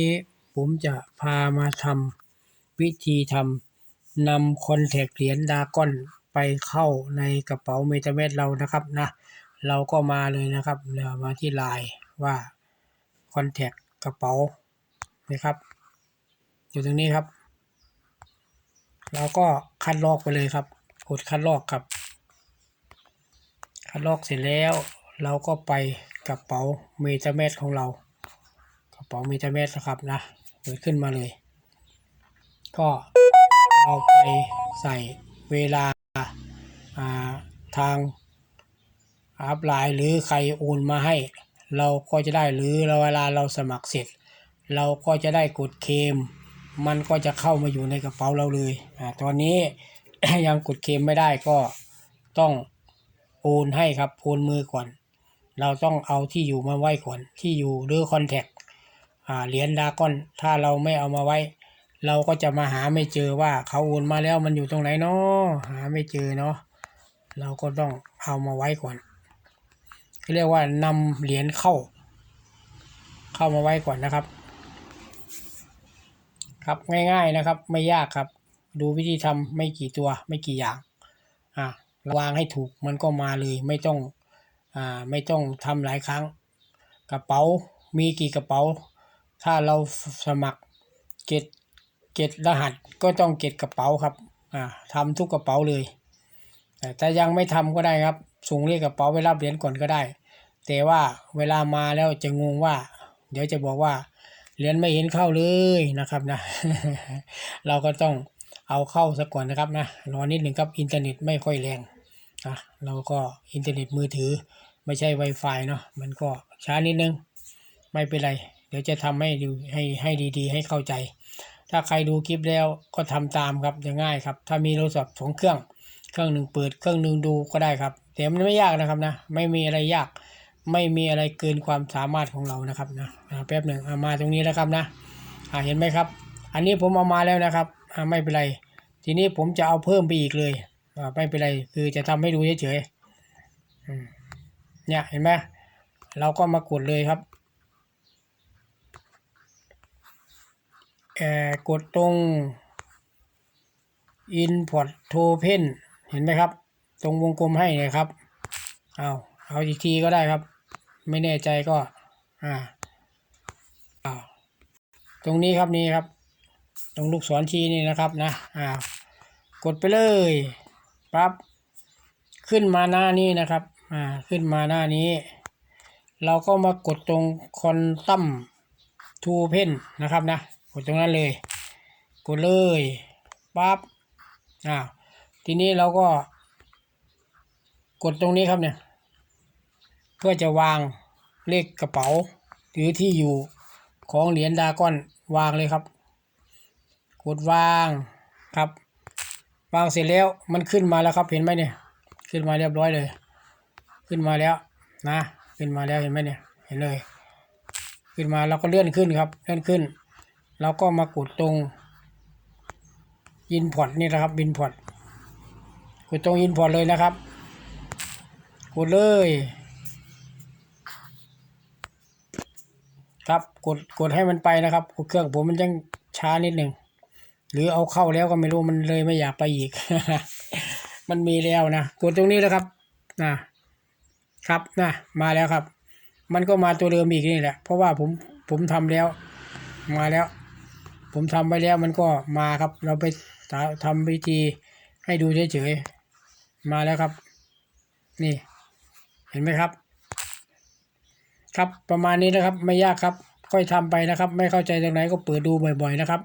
นี้ผมจะพามาทำวิธีทำนำคอนแทคเหรียญดากอนไปเข้าในกระเป๋าเมตาเมตเรานะครับนะ เราก็มาเลยนะครับเรามาที่ไลน์ว่าคอนแทคกระเป๋านะครับ อยู่ตรงนี้ครับ เราก็คัดลอกไปเลยครับกดคัดลอกครับ คัดลอกเสร็จแล้ว เราก็ไปกระเป๋าเมตาเมตของเรา ป๋าเมตาเมตนะครับนะเปิดขึ้นมาเลย ก็เอาไปใส่เวลาาทางอัพไลน์หรือใครโอนมาให้ เราก็จะได้หรือเราเวลาเราสมัครเสร็จ เราก็จะได้กดเคม มันก็จะเข้ามาอยู่ในกระเป๋าเราเลยอ่าตอนนี้ยังกดเคมไม่ได้ก็ต้องโอนให้ครับโอนมือก่อน เราต้องเอาที่อยู่มาไว้ก่อนที่อยู่หรือคอนแทค เหรียญดากอน ถ้าเราไม่เอามาไว้ เราก็จะมาหาไม่เจอว่าเขาโอนมาแล้วมันอยู่ตรงไหนเนาะหาไม่เจอเนาะเราก็ต้องเอามาไว้ก่อนเรียกว่านำเหรียญเข้า เข้ามาไว้ก่อนนะครับ ครับง่ายๆนะครับ ไม่ยากครับ ดูวิธีทำไม่กี่ตัวไม่กี่อย่างอ่าวางให้ถูกมันก็มาเลยไม่ต้องอ่าไม่ต้องทำหลายครั้ง กระเป๋ามีกี่กระเป๋า ถ้าเราสมัครเก็ตเก็ตรหัสก็ต้องเก็ตกระเป๋าครับอ่าทำทุกกระเป๋าเลยแต่ยังไม่ทำก็ได้ครับส่งเลขกระเป๋าไปรับเหรียญก่อนก็ได้ แต่ว่าเวลามาแล้วจะงงว่า เดี๋ยวจะบอกว่าเหรียญไม่เห็นเข้าเลยนะครับนะ เราก็ต้องเอาเข้าซะก่อนนะครับนะรอนิดหนึ่งครับอินเทอร์เน็ตไม่ค่อยแรงนะเราก็อินเทอร์เน็ตมือถือไม่ใช่ Wi-Fi เนาะมันก็ช้านิดนึง ไม่เป็นไร ดี๋ยวจะทำให้ดูให้ให้ดีๆ ให้เข้าใจ ถ้าใครดูคลิปแล้วก็ทำตามครับจะง่ายครับ ถ้ามีโทรศัพท์สองเครื่อง เครื่องหนึ่งเปิดเครื่องหนึ่งดูก็ได้ครับ แต่มันไม่ยากนะครับนะ ไม่มีอะไรยาก ไม่มีอะไรเกินความสามารถของเรานะครับนะแป๊บหนึ่งเอามาตรงนี้แล้วครับนะเห็นไหมครับ อันนี้ผมเอามาแล้วนะครับไม่เป็นไร ทีนี้ผมจะเอาเพิ่มไปอีกเลยไม่เป็นไรคือจะทำให้ดูเฉยๆเนี่ยเห็นไหมเราก็มากดเลยครับเอ่อ กดตรง Import Token เห็นไหมครับ ตรงวงกลมให้เนี่ยครับ เอาเอาอีกทีก็ได้ครับ ไม่แน่ใจก็ อ่าเอาตรงนี้ครับนี่ครับ ตรงลูกศรชี้นี่นะครับนะ อ่า กดไปเลยปั๊บขึ้นมาหน้านี้นะครับ อ่า ขึ้นมาหน้านี้ เราก็มากดตรงคอนตัมทูเพนนะครับนะ กดตรงนั้นเลย กดเลยปั๊บอ่าทีนี้เราก็ กดตรงนี้ครับเนี่ย เพื่อจะวางเลขกระเป๋า หรือที่อยู่ของเหรียญดาก้อนวางเลยครับ กดวางครับ วางเสร็จแล้วมันขึ้นมาแล้วครับเห็นไหมเนี่ย ขึ้นมาเรียบร้อยเลย ขึ้นมาแล้วนะ ขึ้นมาแล้วเห็นไหมเนี่ย เห็นเลย ขึ้นมาเราก็เลื่อนขึ้นครับ เลื่อนขึ้น เราก็มากดตรงอินพอร์ตนี่นะครับอินพอร์ตกดตรงอินพอร์ตเลยนะครับ กดเลย ครับกดกดให้มันไปนะครับเครื่องผมมันยังช้านิดหนึ่งหรือเอาเข้าแล้วก็ไม่รู้มันเลยไม่อยากไปอีก มันมีแล้วนะกดตรงนี้แล้วครับนะครับนะมาแล้วครับ มันก็มาตัวเดิมอีกนี่แหละ เพราะว่าผมผมทำแล้ว มาแล้ว ผมทำไปแล้วมันก็มาครับ เราไปทำวิธีให้ดูเฉยๆมาแล้วครับ นี่ เห็นไหมครับ ครับประมาณนี้นะครับ ไม่ยากครับ ค่อยทำไปนะครับ ไม่เข้าใจตรงไหนก็เปิดดูบ่อย ๆ นะครับ